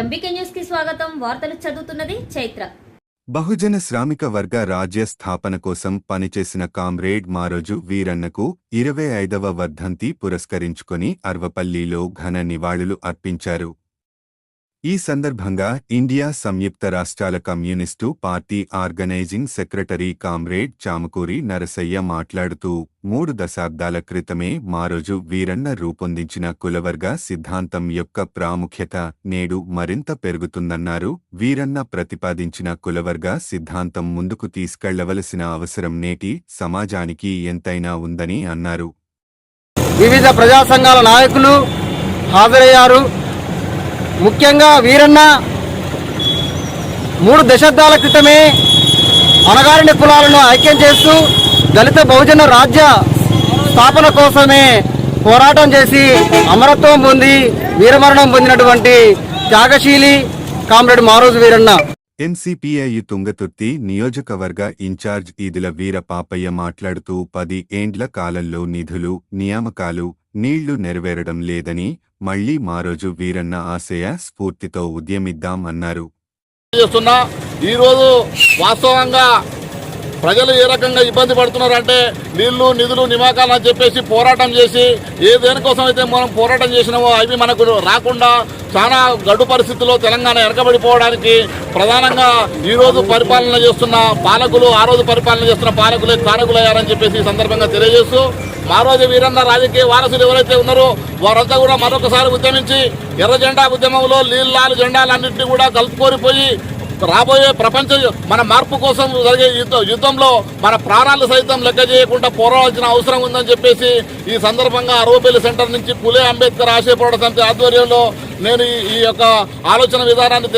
MBK న్యూస్కి స్వాగతం. వార్తలు చదువుతున్నది చైత్ర. బహుజన శ్రామిక వర్గ రాజ్య స్థాపన కోసం పనిచేసిన కామ్రేడ్ మారోజు వీరన్నకు ఇరవై ఐదవ వర్ధంతి పురస్కరించుకొని అర్వపల్లిలో ఘన నివాళులు అర్పించారు. ఈ సందర్భంగా ఇండియా సంయుక్త రాష్ట్రాల communist party organizing secretary comrade Chamakuri Narasaiah మాట్లాడుతూ మూడు దశాబ్దాల క్రితమే మారోజు వీరన్న రూపొందించిన కులవర్గ సిద్ధాంతం యొక్క ప్రాముఖ్యత నేడు మరింత పెరుగుతుందన్నారు. వీరన్న ప్రతిపాదించిన కులవర్గ సిద్ధాంతం ముందుకు తీసుకెళ్ళవలసిన అవసరం నేటి సమాజానికి ఎంతైనా ఉందని అన్నారు. వివిధ ప్రజా సంఘాల నాయకులు హాజరయ్యారు. ముఖ్యంగా వీరన్న మూడు దశాబ్దాల క్రితమే అణగారిన కులాలను ఐక్యం చేస్తూ దళిత బహుజన రాజ్య స్థాపన కోసమే పోరాటం చేసి అమరత్వం పొంది వీరమరణం పొందినటువంటి త్యాగశీలి కామ్రేడ్ మారోజు వీరన్న. ఎన్సీపీఐ తుంగతుర్తి నియోజకవర్గ ఇన్ఛార్జ్ ఈదుల వీర పాపయ్య మాట్లాడుతూ పది ఏండ్ల కాలంలో నిధులు నియామకాలు నీళ్ళు నెరవేరడం లేదని మళ్ళీ మారోజు వీరన్న ఆశయ స్ఫూర్తితో ఉద్యమిద్దాం అన్నారు. చేస్తున్నా. ఈరోజు వాస్తవంగా ప్రజలు ఏ రకంగా ఇబ్బంది పడుతున్నారంటే నీళ్ళు నిధులు నియామకాలు అని చెప్పేసి పోరాటం చేసి ఏ దేనికోసం అయితే మనం పోరాటం చేసినామో అవి మనకు రాకుండా చాలా గడ్డు పరిస్థితుల్లో తెలంగాణ వెనకబడిపోవడానికి ప్రధానంగా ఈరోజు పరిపాలన చేస్తున్న పాలకులు ఆ రోజు పరిపాలన చేస్తున్న పాలకులే కారకులయ్యారని చెప్పేసి ఈ సందర్భంగా తెలియజేస్తూ మా రోజు వీరన్న రాజకీయ వారసులు ఎవరైతే ఉన్నారో వారంతా కూడా మరొకసారి ఉద్యమించి ఎర్ర జెండా ఉద్యమంలో నీళ్ళ జెండాలన్నింటినీ కూడా కలుపుకోరిపోయి రాబోయే ప్రపంచ మన మార్పు కోసం జరిగే యుద్ధ యుద్ధంలో మన ప్రాణాలు సైతం లెక్క చేయకుండా పోరాడాల్సిన అవసరం ఉందని చెప్పేసి ఈ సందర్భంగా అరవపల్లి సెంటర్ నుంచి పులే అంబేద్కర్ ఆశయ పోరాట సమితి ఆధ్వర్యంలో నేను ఈ- యొక్క ఆలోచన విధానాన్ని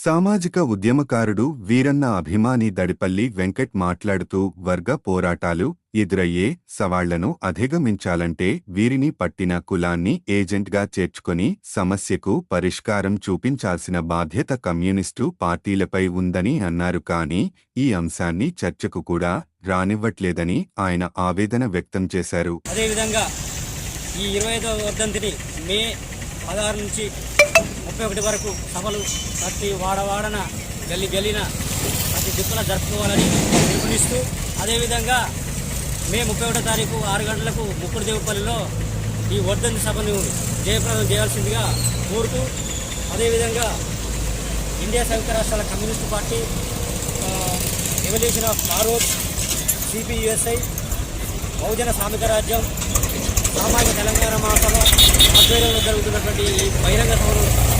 సామాజిక ఉద్యమకారుడు వీరన్న అభిమాని దడిపల్లి వెంకట్ మాట్లాడుతూ వర్గ పోరాటాలు ఎదురయ్యే సవాళ్ళను అధిగమించాలంటే వీరిని పట్టిన కులాన్ని ఏజెంట్గా చేర్చుకొని సమస్యకు పరిష్కారం చూపించాల్సిన బాధ్యత కమ్యూనిస్టు పార్టీలపై ఉందని అన్నారు. కానీ ఈ అంశాన్ని చర్చకు కూడా రానివ్వట్లేదని ఆయన ఆవేదన వ్యక్తం చేశారు. అదేవిధంగా ఈ ఇరవై ఐదవ వర్ధంతిని మే పదహారు నుంచి ముప్పై ఒకటి వరకు సభలు ప్రతి వాడవాడన గల్లి గల్లిన ప్రతి దిక్కున జరుపుకోవాలని పిలుపునిస్తూ అదేవిధంగా మే ముప్పై ఒకటో తారీఖు ఆరు గంటలకు ముక్కుడుదేవుపల్లిలో ఈ వర్ధంతి సభను జయప్రదం చేయాల్సిందిగా కోరుతూ అదేవిధంగా ఇండియా సంయుక్త రాష్ట్రాల కమ్యూనిస్టు పార్టీ రెవల్యూషన్ ఆఫ్ మారోడ్ సిపియుఎస్ఐ బహుజన సామిక రాజ్యం సామాజిక తెలంగాణ మహాసభ ఆధ్వర్యంలో జరుగుతున్నటువంటి ఈ బహిరంగ సభను